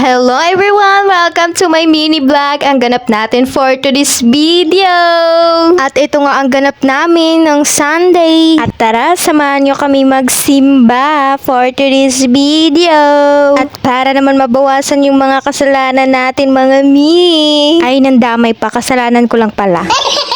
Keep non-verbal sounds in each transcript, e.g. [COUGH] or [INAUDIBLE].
Hello everyone! Welcome to my mini vlog. Ang ganap natin for today's video. At ito nga ang ganap namin ng Sunday. At tara, samahan nyo kami magsimba for today's video. At para naman mabawasan yung mga kasalanan natin mga mi. Ay, nandamay pa. Kasalanan ko lang pala. [LAUGHS]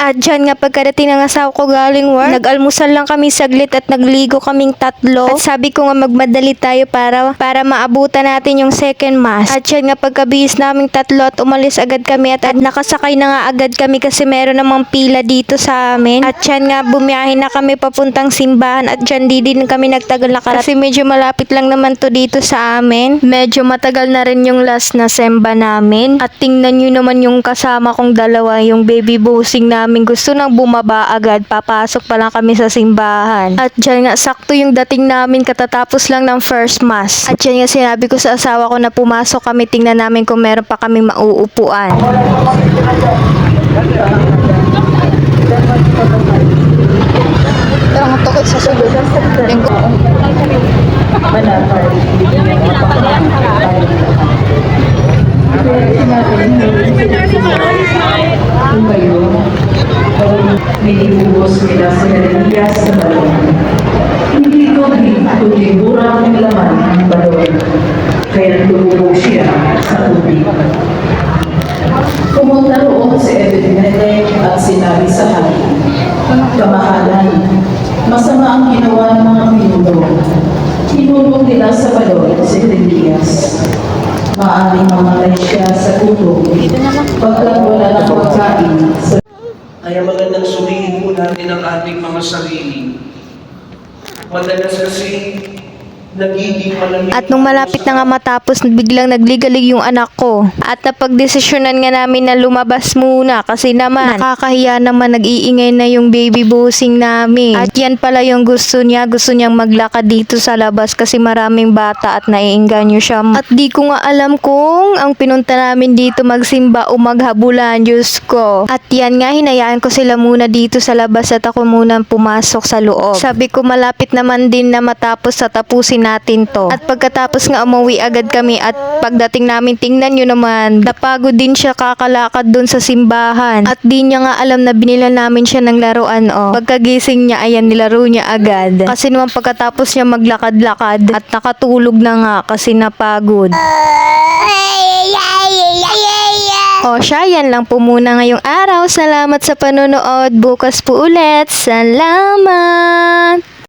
At dyan nga pagkadating ng asawa ko galing work, nag-almusal lang kami saglit at nagligo kaming tatlo. At sabi ko nga magmadali tayo para para maabutan natin yung second mass. At dyan nga pagkabihis naming tatlo at umalis agad kami at, at nakasakay na nga agad kami kasi meron namang pila dito sa amin. At dyan nga bumiyahin na kami papuntang simbahan at dyan di din kami nagtagal na kasi medyo malapit lang naman to dito sa amin. Medyo matagal na rin yung last na semba namin. At tingnan nyo naman yung kasama kong dalawa, yung baby bossing namin gusto nang bumaba agad. Papasok pa lang kami sa simbahan. At dyan nga sakto yung dating namin katatapos lang ng first mass. At dyan nga sinabi ko sa asawa ko na pumasok kami tingnan namin kung meron pa kaming mauupuan. Pero ang tukit sa sulod. Tumayo, may ibubos nila sa Jeremias sa balon. Hindi ko din kundi mura ang laman ng balon. Kaya lumubog siya sa tubig. Pumunta roon si Ebed-Melech at sinabi sa hakim, Kamahalan, masama ang ginawa ng mga pinuno. Hinulog nila sa balon si Jeremias. Maaaring mamatay siya sa gutom pagkat wala ng pagkain sa Kaya magandang suriin po natin ang ating mga sarili. Madalas kasi. At nung malapit na nga matapos, biglang nagligalig yung anak ko. At napagdesisyonan nga namin na lumabas muna kasi naman nakakahiya naman nag-iingay na yung baby bossing namin. At yan pala yung gusto niya. Gusto niyang maglakad dito sa labas kasi maraming bata at naiinganyo siya. At di ko nga alam kung ang pinunta namin dito magsimba o maghabulan. Diyos ko. At yan nga, hinayaan ko sila muna dito sa labas at ako muna pumasok sa loob. Sabi ko malapit naman din na matapos sa tapusin natin to. At pagkatapos nga umuwi agad kami at pagdating namin tingnan nyo naman, napagod din siya kakalakad dun sa simbahan. At di niya nga alam na binila namin siya ng laruan oh. Pagkagising niya, ayan nilaro niya agad. Kasi naman pagkatapos niya maglakad-lakad at nakatulog na nga kasi napagod. O siya, yan lang po muna ngayong araw. Salamat sa panonood. Bukas po ulit. Salamat!